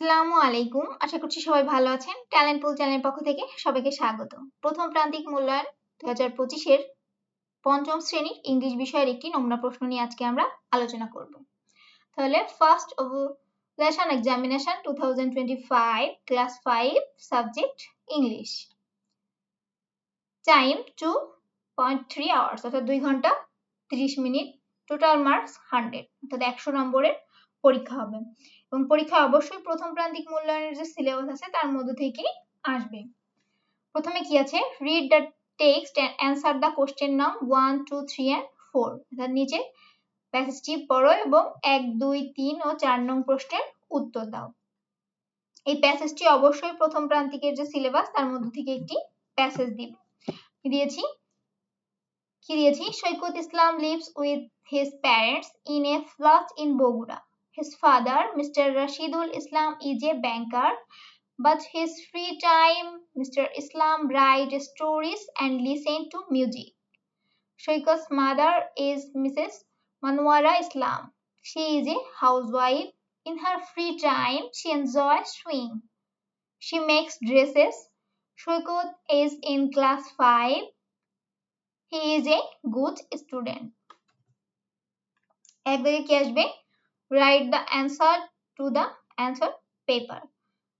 আসসালামু আলাইকুম। আশা করছি সবাই ভালো আছেন। ট্যালেন্ট পুল চ্যানেলের পক্ষ থেকে সবাইকে স্বাগত। প্রথম প্রান্তিক মূল্যায়ন দু হাজার পঁচিশের পঞ্চম শ্রেণির ইংলিশ বিষয়ের একটি নমুনা প্রশ্ন নিয়ে আজকে আমরা আলোচনা করব। তাহলে first lesson examination two thousand twenty five class five subject English time two point three hours অর্থাৎ দুই ঘণ্টা তিরিশ মিনিট টোটাল মার্কস হান্ড্রেড অর্থাৎ একশো নম্বরের পরীক্ষা হবে। এবং পরীক্ষা অবশ্যই প্রথম প্রান্তিক মূল্যায়নের যে সিলেবাস আছে, তার মধ্যে থেকেই আসবে। প্রথমে কি আছে? Read the text answer the question নাম one two three and four অর্থাৎ নিচে প্যাসেজটি পড়ো এবং এক, দুই, তিন ও চার নং প্রশ্নের উত্তর দাও। এই প্যাসেজটি অবশ্যই প্রথম প্রান্তিকের যে সিলেবাস তার মধ্যে থেকে একটি প্যাসেজ দিবে। দিয়েছি? কি দিয়েছি? Saikat Islam lives with his parents in a flat in Bogura. His father, Mr. Rashidul Islam, is a banker, but his free time, Mr. Islam writes stories and listen to music. Shoikat's mother is Mrs. Manwara Islam. She is a housewife. In her free time, she enjoys sewing. She makes dresses. Shoikat is in class 5. He is a good student. একদিকে কি আসবে write the answer to the answer paper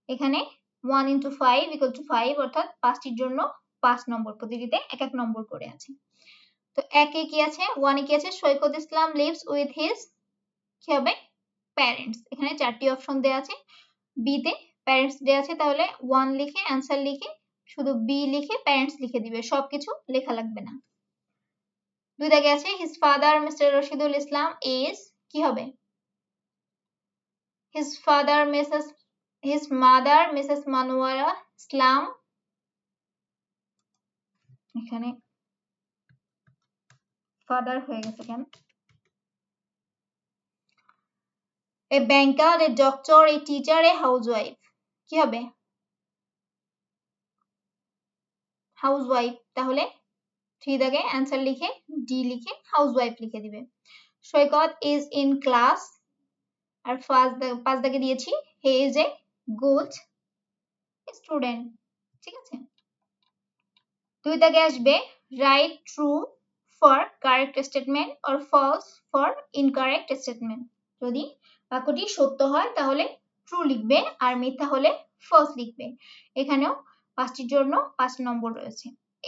এখানে one into five equal to five অর্থাৎ পাঁচটির জন্য পাঁচ নম্বর প্রতিটিতে এক এক নম্বর করে আছে। তো একে কি আছে? ওয়ানে কি আছে? Saikat Islam lives with his কি হবে? প্যারেন্টস এখানে চারটি অপশন দেওয়া আছে। বিতে প্যারেন্টস দেওয়া আছে, তাহলে ওয়ান লিখে অ্যান্সার লিখে শুধু বি লিখে প্যারেন্টস লিখে দিবে, সবকিছু লেখা লাগবে না। দুই দাগে আছে his father mister Rashidul Islam is কি হবে? His father Mrs. his mother Mrs. Manuara Islam. এখানে ফাদার হয়ে গেছে কেন? A banker a doctor a teacher a housewife কি হবে? হাউসওয়াইফ তাহলে থ্রি দাগে অ্যান্সার লিখে ডি লিখে হাউসওয়াইফ লিখে দিবে। সৈকত ইজ ইন ক্লাস আর ফার্স্ট পাঁচ দাগে দিয়েছি he is a good student ঠিক আছে? দুই দাগে আসবে write true for correct statement or false for incorrect statement যদি বাক্যটি সত্য হয়, তাহলে ট্রু লিখবে আর মিথ্যা হলে ফলস লিখবে। এখানেও পাঁচটির জন্য পাঁচ নম্বর রয়েছে।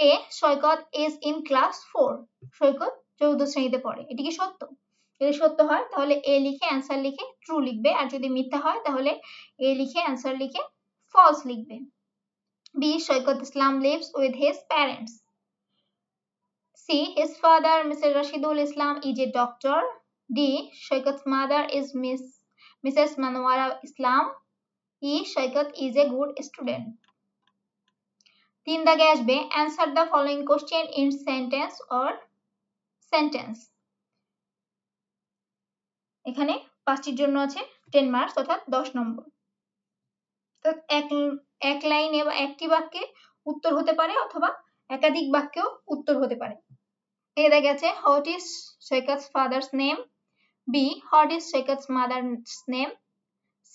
A Saikat is in class four Saikat চৌদ্দ শ্রেণীতে পড়ে, এটি কি সত্য? যদি সত্য হয়, তাহলে এ লিখে অ্যান্সার লিখে ট্রু লিখবে। আর যদি মিথ্যা হয়, তাহলে এ লিখে অ্যান্সার লিখে ফলস লিখবে। B, Saikat Islam lives with his parents C his father mister Rashidul Islam is a doctor D Saikat's mother is miss mrs Manuara Islam. E Saikat is a good student তিন দাগে আসবে answer the following question in sentence or sentence এখানে পাঁচটির জন্য আছে ten marks অর্থাৎ দশ নম্বর। এক এক লাইনে বা একটি বাক্যে উত্তর হতে পারে অথবা একাধিক বাক্যেও উত্তর হতে পারে। এ দেখা গেছে what is Saikat's father's name B what is Saikat's mother's name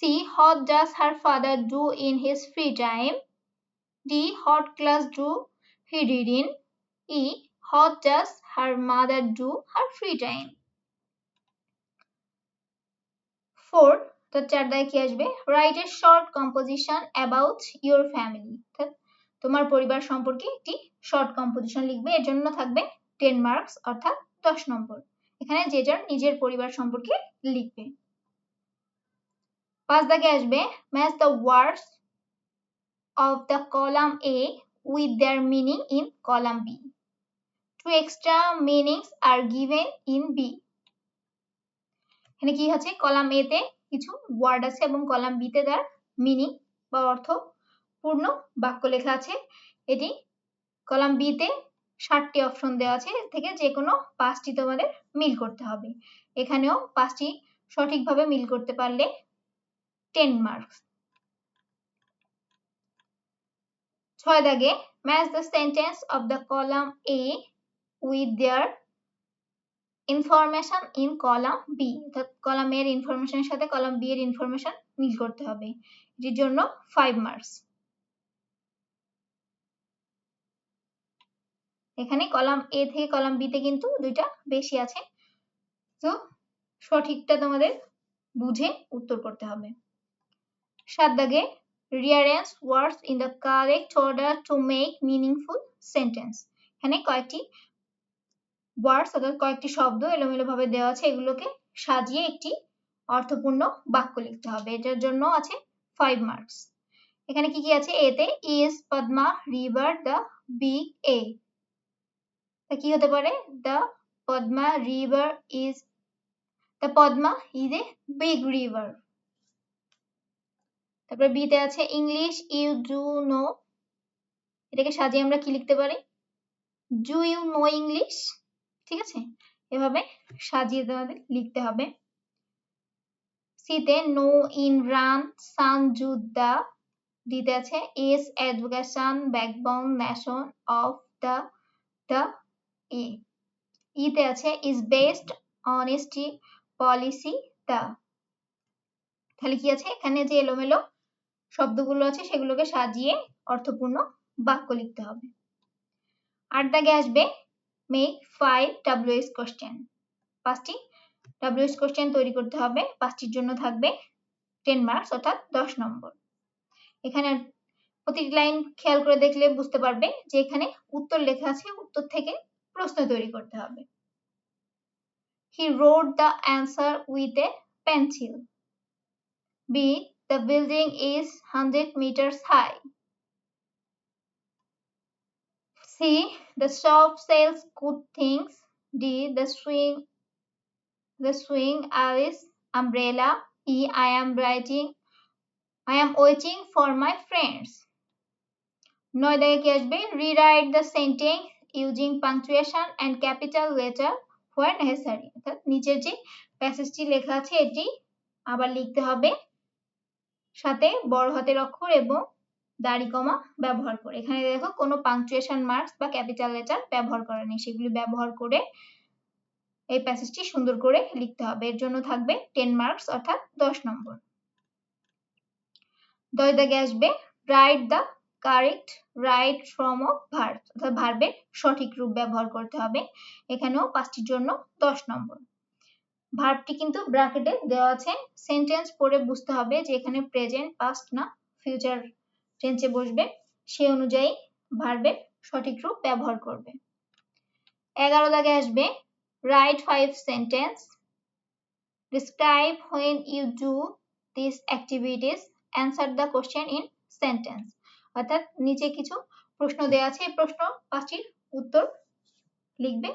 C what does her father do in his free time D what class do he read in E what does her mother do her free time four তো চার দায় কি আসবে? Write a short composition about your family তোমার পরিবার সম্পর্কে একটি short composition লিখবে। এর জন্য থাকবে টেন মার্কস অর্থাৎ দশ নম্বর। এখানে যে যার নিজের পরিবার সম্পর্কে লিখবে। পাঁচ দাগে আসবে match the words of the column A with their meaning in column B. Two extra meanings আর given in B. এখানে কি আছে? কলাম এ তে কিছু ওয়ার্ড আছে এবং কলাম বি তে তার মিনিং বা অর্থ পূর্ণ বাক্য লেখা আছে। এটি কলাম বি তে ষাটটি অপশন দেওয়া আছে। এর থেকে যে কোনো পাঁচটি তোমাদের মিল করতে হবে। এখানেও পাঁচটি সঠিকভাবে মিল করতে পারলে টেন মার্কস ছয় দাগে match the sentence of the column A with their information in column B column এর ইনফরমেশনের সাথে কলাম বি এর ইনফরমেশন মিল করতে হবে। এটির জন্য ফাইভ মার্কস এখানে কলাম এ থেকে কলাম বি তে কিন্তু দুইটা বেশি আছে। তো সঠিকটা তোমাদের বুঝে উত্তর করতে হবে। সাত দাগে rearrange words in the correct order to make meaningful sentence এখানে কয়েকটি ওয়ার্ডস অর্থাৎ কয়েকটি শব্দ এলোমেলো ভাবে দেওয়া আছে, এগুলোকে সাজিয়ে একটি অর্থপূর্ণ বাক্য লিখতে হবে। এটার জন্য আছে ফাইভ মার্কস এখানে কি কি আছে? এতে is Padma river the big A কি হতে পারে? The Padma river is the Padma is a big river তারপরে বিতে আছে ইংলিশ ইউ ডু নো এটাকে সাজিয়ে আমরা কি লিখতে পারি? ডু ইউ নো ইংলিশ ঠিক আছে? এভাবে সাজিয়ে তোমাদের লিখতে হবে। সিতে নো, ইন, রান, সান যুদ্ধা দিতে আছে। Is education backbone nation of the the A. ইতে আছে, is best honesty policy the তাহলে কি আছে? এখানে যে এলোমেলো শব্দগুলো আছে, সেগুলোকে সাজিয়ে অর্থপূর্ণ বাক্য লিখতে হবে। আট দাগে আসবে মেক ফাইভ ডাব্লিউএস কোশ্চেন পাঁচটি ডাব্লিউএস কোশ্চেন তৈরি করতে হবে। পাঁচটির জন্য থাকবে টেন মার্কস অর্থাৎ দশ নম্বর। এখানে প্রতিটি লাইন খেয়াল করে দেখলে বুঝতে পারবে যে এখানে উত্তর লেখা আছে, উত্তর থেকে প্রশ্ন তৈরি করতে হবে। He wrote the answer with a pencil B The building is 100 meters high. C. The shop sells good things. D. The swing the swing Alice umbrella. E. I am writing, I am waiting for my friends. নয় দাগে কি আসবে rewrite the sentence using punctuation and capital letter where necessary অর্থাৎ নিচের যে প্যাসেজটি লেখা আছে, এটি আবার লিখতে হবে সাথে বড় হাতের অক্ষর এবং দাড়ি কমা ব্যবহার করে। এখানে দেখো কোনো পাংচুয়েশন মার্কস বা ক্যাপিটাল লেটার ব্যবহার করেনি সেগুলি ব্যবহার করে এই প্যাসেজটি সুন্দর করে লিখতে হবে। এর জন্য থাকবে টেন মার্কস অর্থাৎ দশ নম্বর। দয় দাগে আসবে write the correct right form of verb অর্থাৎ ভার্বের সঠিক রূপ ব্যবহার করতে হবে। এখানেও পাঁচটির জন্য দশ নম্বর। ভার্বটি কিন্তু ব্র্যাকেটে দেওয়া আছে। সেন্টেন্স পড়ে বুঝতে হবে যে এখানে প্রেজেন্ট পাস্ট না ফিউচার টেন্সে বসবে, সে অনুযায়ী ভার্বের সঠিক রূপ ব্যবহার করবে। এগারো দাগে আসবে write five sentence describe when you do this activities answer the question in sentence অর্থাৎ নিচে কিছু প্রশ্ন দেওয়া আছে, এই প্রশ্ন পাঁচটির উত্তর লিখবে।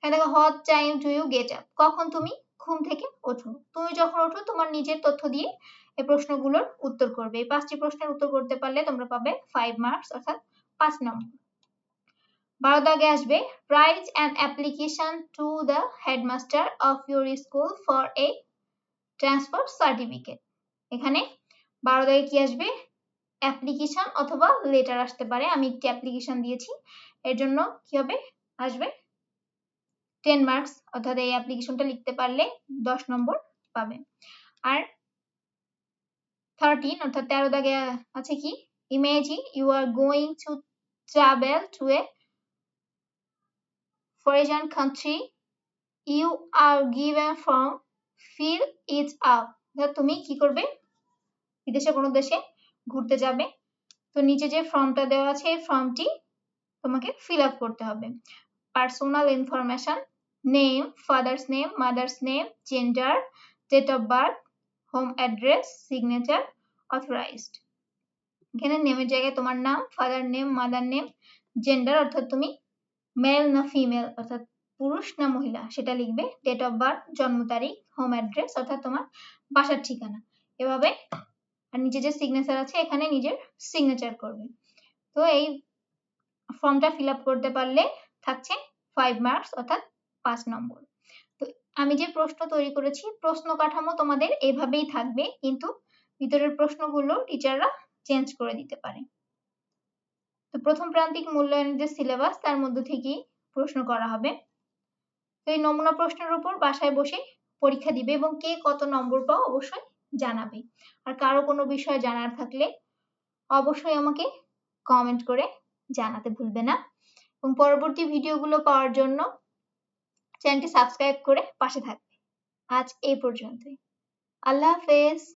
হ্যাঁ দেখো what time do you get up কখন তুমি ঘুম থেকে ওঠো। তুমি যখন ওঠো, তোমার নিজের তথ্য দিয়ে এই প্রশ্নগুলোর উত্তর করবে। এই পাঁচটি প্রশ্নের উত্তর করতে পারলে তোমরা পাবে ফাইভ মার্কস অর্থাৎ পাঁচ নম্বর বারো দাগে আসবে write an application to the headmaster of your school for a transfer certificate এখানে বারো দাগে কি আসবে? অ্যাপ্লিকেশন অথবা লেটার আসতে পারে। আমি একটি অ্যাপ্লিকেশন দিয়েছি। এর জন্য কি হবে? আসবে টেন মার্কস অর্থাৎ এই অ্যাপ্লিকেশনটা লিখতে পারলে দশ নম্বর পাবে। আর থার্টিন অর্থাৎ তেরো দাগে আছে কি? Imagine you are going to travel to a foreign country you are given form fill it up তুমি কি করবে? বিদেশে কোনো দেশে ঘুরতে যাবে। তো নিচে যে ফর্মটা দেওয়া আছে, এই ফর্মটি তোমাকে ফিল আপ করতে হবে। Personal information name father's name mother's name gender date of birth home address signature authorized এখানে নেমের জায়গায় তোমার নাম father name mother name gender অর্থাৎ তুমি মেল না ফিমেল অর্থাৎ পুরুষ না মহিলা, সেটা লিখবে ডেট অফ বার্থ জন্ম তারিখ হোম অ্যাড্রেস অর্থাৎ তোমার বাসার ঠিকানা। এভাবে আর নিচে যে সিগনেচার আছে, এখানে নিজের সিগনেচার করবে। তো এই ফর্মটা ফিল আপ করতে পারলে থাকছে ফাইভ মার্কস অর্থাৎ পাঁচ নম্বর। তো আমি যে প্রশ্ন তৈরি করেছি, প্রশ্ন কাঠামো তোমাদের এভাবেই থাকবে, কিন্তু ভিতরের প্রশ্নগুলো টিচাররা চেঞ্জ করে দিতে পারে। তো প্রথম প্রান্তিক মূল্যায়নের যে সিলেবাস তার মধ্যে থেকেই প্রশ্ন করা হবে। তো এই নমুনা প্রশ্নের উপর বাসায় বসে পরীক্ষা দিবে এবং কে কত নম্বর পাও অবশ্যই জানাবে। আর কারও কোনো বিষয় জানার থাকলে অবশ্যই আমাকে কমেন্ট করে জানাতে ভুলবে না। এবং পরবর্তী ভিডিওগুলো পাওয়ার জন্য চ্যানেলটি সাবস্ক্রাইব করে পাশে থাকবে। আজ এই পর্যন্তই। আল্লাহ হাফেজ।